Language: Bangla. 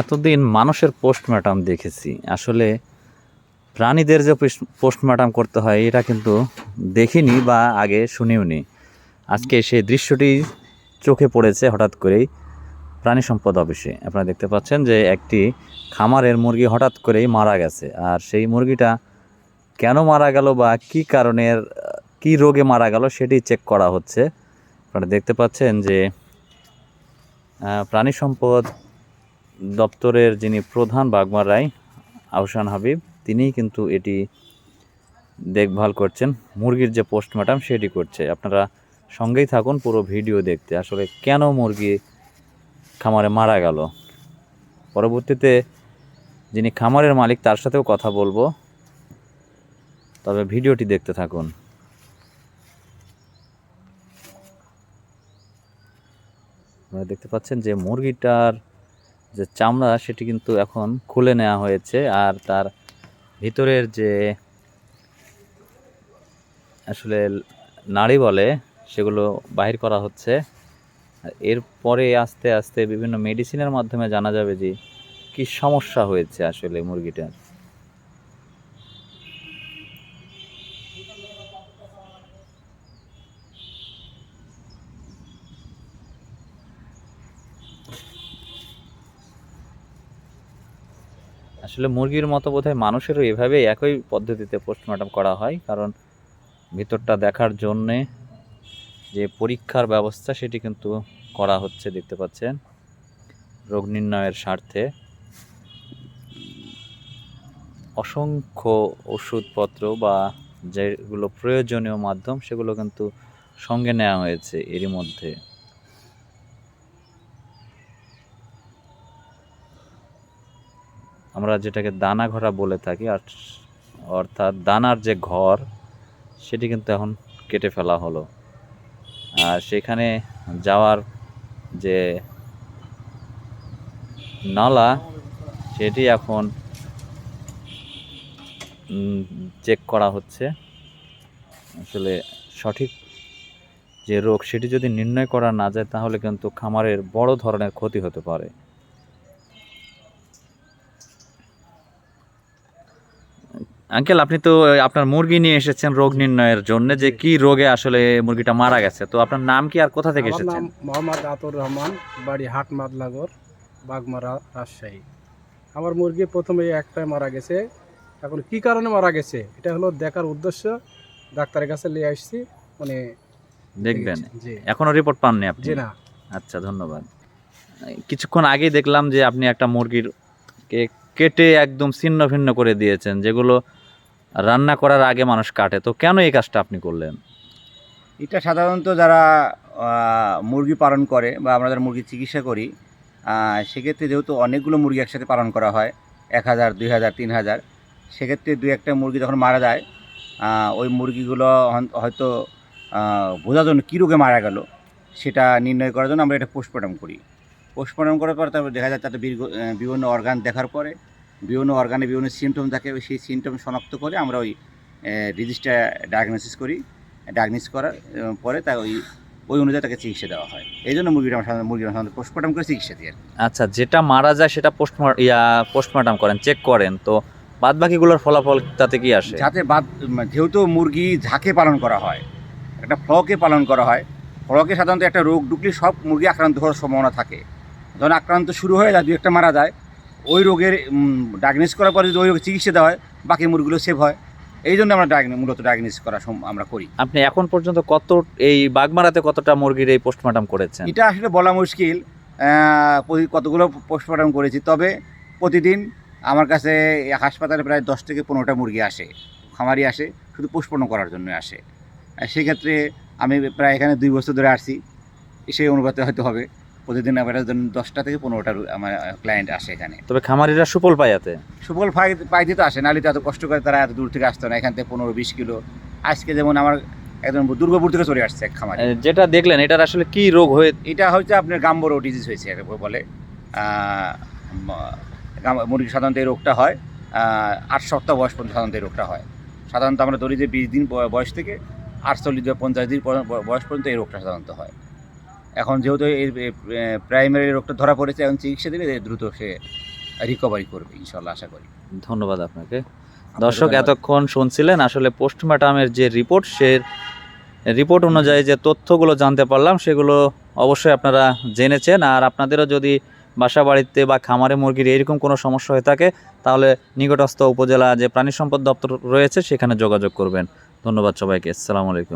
এতদিন মানুষের পোস্টমর্টম দেখেছি। আসলে প্রাণীদের যে পোস্টমর্টম করতে হয়, এটা কিন্তু দেখিনি বা আগে শুনিওনি আজকে সেই দৃশ্যটি চোখে পড়েছে হঠাৎ করেই প্রাণী সম্পদ অফিসে। আপনারা দেখতে পাচ্ছেন যে একটি খামারের মুরগি হঠাৎ করেই মারা গেছে। আর সেই মুরগিটা কেন মারা গেল বা কি কারণের কি রোগে মারা গেল সেটি চেক করা হচ্ছে। আপনারা দেখতে পাচ্ছেন যে প্রাণী সম্পদ দপ্তরের যিনি প্রধান বাগমার রায়, আহসান হাবিব, তিনিই কিন্তু এটি দেখভাল করছেন। মুরগির যে পোস্টমর্টম সেটি করছে। আপনারা সঙ্গেই থাকুন পুরো ভিডিও দেখতে। আসলে কেন মুরগি খামারে মারা গেল? পরবর্তীতে যিনি খামারের মালিক, তার সাথেও কথা বলব। তবে ভিডিওটি দেখতে থাকুন। আপনারা দেখতে পাচ্ছেন যে মুরগিটার যে চামড়া, সেটি কিন্তু এখন খুলে নেওয়া হয়েছে। আর তার ভিতরের যে আসলে নাড়ি বলে, সেগুলো বাহির করা হচ্ছে। এরপরে আস্তে আস্তে বিভিন্ন মেডিসিনের মাধ্যমে জানা যাবে যে কি সমস্যা হয়েছে আসলে মুরগিটার। আসলে মুরগির মতো বোধহয় মানুষেরও এভাবে একই পদ্ধতিতে পোস্টমর্টম করা হয়, কারণ ভিতরটা দেখার জন্যে যে পরীক্ষার ব্যবস্থা সেটি কিন্তু করা হচ্ছে, দেখতে পাচ্ছেন। রোগ নির্ণয়ের স্বার্থে। অসংখ্য ওষুধপত্র বা যেগুলো প্রয়োজনীয় মাধ্যম সেগুলো কিন্তু সঙ্গে নেওয়া হয়েছে এরই মধ্যে। আমরা যেটাকে দানা ঘরা বলে থাকি, আর অর্থাৎ দানার যে ঘর, সেটি কিন্তু এখন কেটে ফেলা হলো। আর সেখানে যাওয়ার যে নালা, সেটি এখন চেক করা হচ্ছে। আসলে সঠিক যে রোগ, সেটি যদি নির্ণয় করা না যায়, তাহলে কিন্তু খামারের বড় ধরনের ক্ষতি হতে পারে। আঙ্কেল আপনি তো আপনার মুরগি নিয়ে এসেছেন রোগ নির্ণয়ের জন্য যে কি রোগে আসলে মুরগিটা মারা গেছে? তো আপনার নাম কি আর কোথা থেকে এসেছেন? নাম মোহাম্মদ আতর রহমান বাড়ি হাট মাদলাগর বাগমারা রাজশাহী। আমার মুরগি প্রথমে একটাই মারা গেছে। এখন কি কারণে মারা গেছে? এটা হলো দেখার উদ্দেশ্য। ডাক্তারের কাছে নিয়ে আসছি মানে দেখবেন। এখনও রিপোর্ট পাননি আপনি? না। আচ্ছা ধন্যবাদ। কিছুক্ষণ আগেই দেখলাম যে আপনি একটা মুরগির কে কেটে একদম ছিন্ন ভিন্ন করে দিয়েছেন যেগুলো রান্না করার আগে মানুষ কাটে। তো কেন এই কাজটা আপনি করলেন? এটা সাধারণত যারা মুরগি পালন করে বা আমরা যারা মুরগি চিকিৎসা করি সেক্ষেত্রে যেহেতু অনেকগুলো মুরগি একসাথে পালন করা হয়, এক হাজার, দুই হাজার, তিন হাজার, সেক্ষেত্রে দু একটা মুরগি যখন মারা যায় ওই মুরগিগুলো হয়তো বোঝার জন্য কী রোগে মারা গেল, সেটা নির্ণয় করার জন্য আমরা এটা পোস্টমর্টম করি। পোস্টমর্টম করার পর তারপর দেখা যায় তাতে বিভিন্ন অর্গান দেখার পরে বিভিন্ন অর্গানে বিভিন্ন সিমটম থাকে ওই সেই সিমটম শনাক্ত করে আমরা ওই রেজিস্টার ডায়াগনোসিস করি। ডায়াগনোসিস করার পরে তা ওই ওই অনুযায়ী তাকে চিকিৎসা দেওয়া হয়। এই জন্য মুরগিটা সাধারণত মুরগিটা সাধারণত পোস্টমর্টম করে চিকিৎসা দিই কি। আচ্ছা যেটা মারা যায় সেটা পোস্টমার ইয়া পোস্টমর্টম করেন চেক করেন। তো বাদ বাকিগুলোর ফলাফল তাতে কি আসে? যাতে বাদ যেহেতু মুরগি ঝাঁকে পালন করা হয় একটা ফ্লকে পালন করা হয় ফ্লকে সাধারণত একটা রোগ ঢুকলে সব মুরগি আক্রান্ত হওয়ার সম্ভাবনা থাকে। যখন আক্রান্ত শুরু হয়ে যায় দু একটা মারা যায় ওই রোগের ডায়াগনোস করার পরে যদি ওই রোগের চিকিৎসা দেওয়া হয় বাকি মুরগিগুলো সেভ হয়। এই জন্য আমরা ডায়াগনো মূলত ডায়াগনোস করা আমরা করি। আপনি এখন পর্যন্ত কত এই বাগমারাতে কতটা মুরগির এই পোস্টমর্টম করেছেন? এটা আসলে বলা মুশকিল। কতগুলো পোস্টমর্টম করেছি তবে প্রতিদিন আমার কাছে হাসপাতালে প্রায় দশ থেকে পনেরোটা মুরগি আসে খামারি আসে শুধু পোস্টমর্টম করার জন্য আসে। সেক্ষেত্রে আমি প্রায় এখানে দুই বছর ধরে আসছি সেই অনুপাতে হয়তো হবে। প্রতিদিন ধরুন দশটা থেকে পনেরোটা আমার ক্লায়েন্ট আসে এখানে। তবে খামারিরা সুফল পায়াতে সুফল ফাই পাইতে তো আসে নাহলে তো এত কষ্ট করে তারা এত দূর থেকে আসতো না এখান থেকে পনেরো বিশ কিলো। আজকে যেমন আমার একদম দুর্গাপুর থেকে চলে আসছে এক খামারি। যেটা দেখলেন এটার আসলে কি রোগ হয়ে এটা হচ্ছে আপনার গাম্বরো ডিজিজ হয়েছে বলে। মুরগি সাধারণত এই রোগটা হয়। আট সপ্তাহ বয়স পর্যন্ত সাধারণত এই রোগটা হয়। সাধারণত আমরা ধরি যে বিশ দিন বয়স থেকে আটচল্লিশ বা পঞ্চাশ দিন বয়স পর্যন্ত এই রোগটা সাধারণত হয়। এখন যেহেতু এই প্রাইমারি রোগটা ধরা পড়েছে এখন চিকিৎসা দিলে দ্রুত সে রিকভারি করবে ইনশাল্লাহ আশা করি। ধন্যবাদ আপনাকে। দর্শক এতক্ষণ শুনছিলেন আসলে পোস্টমার্টামের যে রিপোর্ট সে রিপোর্ট অনুযায়ী যে তথ্যগুলো জানতে পারলাম সেগুলো অবশ্যই আপনারা জেনেছেন। আর আপনাদেরও যদি বাসা বাড়িতে বা খামারে মুরগির এরকম কোনো সমস্যা হয়ে থাকে তাহলে নিকটস্থ উপজেলা যে প্রাণী সম্পদ দপ্তর রয়েছে সেখানে যোগাযোগ করবেন। ধন্যবাদ সবাইকে। আসসালামু আলাইকুম।